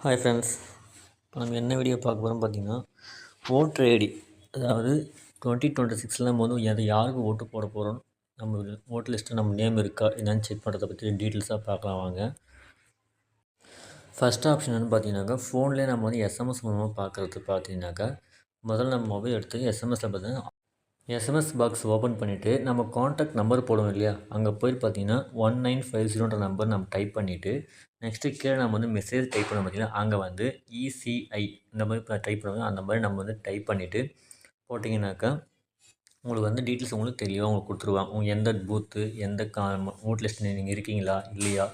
Hi friends இப்போ நம்ம என்ன வீடியோ பார்க்க போகிறோம் பார்த்தீங்கன்னா ஓட்டர் ஐடி அதாவது டுவெண்ட்டி டுவெண்ட்டி சிக்ஸில் நம்ம வந்து எதை யாருக்கு ஓட்டு போட போகிறோம் நம்ம ஓட்டர் லிஸ்ட்டில் நம்ம நேம் இருக்கா என்னென்னு செக் பண்ணுறத பற்றி டீட்டெயில்ஸாக பார்க்கலாம் வாங்க. ஃபஸ்ட் ஆப்ஷன் பார்த்தீங்கன்னாக்கா ஃபோன்லேயே நம்ம வந்து எஸ்எம்எஸ் மூலமாக பார்க்குறது பார்த்தீங்கன்னாக்கா முதல்ல நம்ம மொபைல் எடுத்து எஸ்எம்எஸில் பார்த்தீங்கன்னா எஸ்எம்எஸ் பாக்ஸ் ஓப்பன் பண்ணிவிட்டு நம்ம காண்டாக்ட் நம்பர் போடுவோம் இல்லையா? அங்கே போய் பார்த்தீங்கன்னா ஒன் நைன் ஃபைவ் ஜீரோன்ற நம்பர் நம்ம டைப் பண்ணிவிட்டு நெக்ஸ்ட்டு கீழே நம்ம வந்து மெசேஜ் டைப் பண்ண பார்த்தீங்கன்னா அங்கே வந்து இசிஐ இந்த மாதிரி டைப் பண்ணுவோம் அந்த மாதிரி நம்ம வந்து டைப் பண்ணிவிட்டு போட்டிங்கனாக்கா உங்களுக்கு வந்து டீட்டெயில்ஸ் உங்களுக்கு தெளிவாக உங்களுக்கு கொடுத்துருவாங்க. உங்கள் எந்த பூத்து எந்த கா ஓட் நீங்கள் இருக்கீங்களா இல்லையா?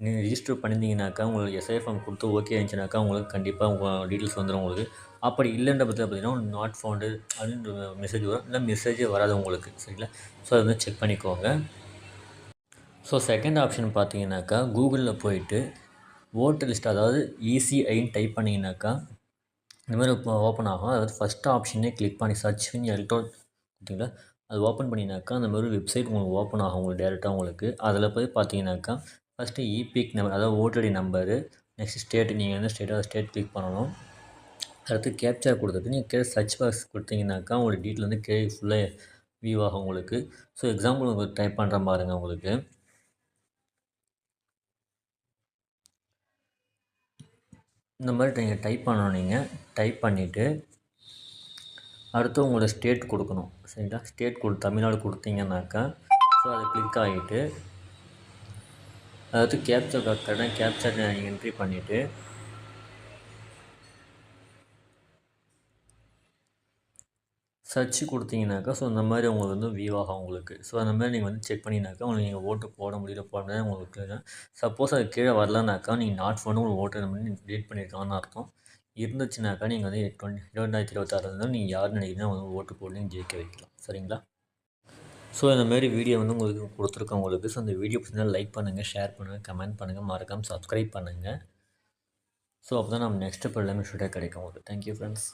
நீங்கள் ரிஜிஸ்டர் பண்ணியிருந்தீங்கனாக்கா உங்களுக்கு எஸ்ஐஎஃப்எம் ஃபார்ம் கொடுத்து ஓகே இருந்துச்சுனாக்கா உங்களுக்கு கண்டிப்பாக உங்கள் டீட்டெயில்ஸ் வந்துடும் உங்களுக்கு. அப்படி இல்லைன்ற பற்றி பார்த்தீங்கன்னா நாட் ஃபவுண்டு அப்படின்னு மெசேஜ் வரும். இல்லை மெசேஜே வராது உங்களுக்கு. சரிங்களா? ஸோ அதை வந்து செக் பண்ணிக்கோங்க. ஸோ செகண்ட் ஆப்ஷன் பார்த்தீங்கன்னாக்கா கூகுளில் போயிட்டு ஓட்டர் லிஸ்ட் அதாவது இசிஐன்னு டைப் பண்ணிங்கனாக்கா இந்த மாதிரி இப்போ ஓப்பன் ஆகும். அதாவது ஃபஸ்ட் ஆப்ஷனே கிளிக் பண்ணி சர்ச் பண்ணி எலக்ட்ரோ பார்த்தீங்களா அது ஓப்பன் பண்ணினாக்கா அந்த மாதிரி வெப்சைட் உங்களுக்கு ஓப்பன் ஆகும் உங்களுக்கு டேரெக்டாக உங்களுக்கு. அதில் போய் பார்த்தீங்கன்னாக்கா ஃபஸ்ட்டு இபிக் நம்பர் அதாவது ஓட்டடி நம்பரு நெக்ஸ்ட் ஸ்டேட்டு நீங்கள் வந்து ஸ்டேட்டாக ஸ்டேட் கிளிக் பண்ணணும். அடுத்து கேப்சர் கொடுத்துட்டு நீங்கள் கீழே சர்ச் பாக்ஸ் கொடுத்தீங்கன்னாக்கா உங்களோட டீட்டெயில் வந்து கீழே ஃபுல்லாக வியூ ஆகும் உங்களுக்கு. ஸோ எக்ஸாம்பிள் உங்களுக்கு டைப் பண்ணுற பாருங்க உங்களுக்கு. இந்த மாதிரி நீங்கள் டைப் பண்ணணும் நீங்கள் டைப் பண்ணிவிட்டு அடுத்து உங்களோட ஸ்டேட் கொடுக்கணும். சரிங்களா? ஸ்டேட் கொடு தமிழ்நாடு கொடுத்தீங்கன்னாக்கா ஸோ அதை கிளிக் ஆகிட்டு அதாவது கேப்சர் கரெக்டாக கேப்சர் நீங்கள் என்ட்ரி பண்ணிவிட்டு சர்ச் கொடுத்தீங்கனாக்கா ஸோ இந்த மாதிரி உங்களுக்கு வந்து வியூவாக உங்களுக்கு. ஸோ அந்த மாதிரி நீங்கள் வந்து செக் பண்ணினாக்கா உங்களுக்கு நீங்கள் ஓட்டு போட முடியல போட முடியாது உங்களுக்கு சப்போஸ் அது கீழே வரலனாக்கா நீங்கள் நாட் ஃபோன் உங்களுக்கு ஓட்டு பண்ணி டெலிட் பண்ணியிருக்காங்கன்னு அர்த்தம். இருந்துச்சுனாக்கா நீங்கள் வந்து டுவெண்ட்டி இரண்டாயிரத்தி இருபத்தாறு இருந்தால் நீங்கள் யார் நினைக்கிறீங்கன்னா வந்து ஓட்டு போட்டு நீங்கள் ஜெயிக்க வைக்கலாம். சரிங்களா? ஸோ இந்த மாதிரி வீடியோ வந்து உங்களுக்கு கொடுத்துருக்கோம் உங்களுக்கு. ஸோ அந்த வீடியோ பிடிச்சிருந்தால் லைக் பண்ணுங்கள் ஷேர் பண்ணுங்கள் கமெண்ட் பண்ணுங்கள் மறக்காமல் சப்ஸ்கிரைப் பண்ணுங்கள் ஸோ அப்போ தான் நம்ம நெக்ஸ்ட் இப்போ எல்லாமே ஷூட்டாக கிடைக்கும் உங்களுக்கு. Thank you friends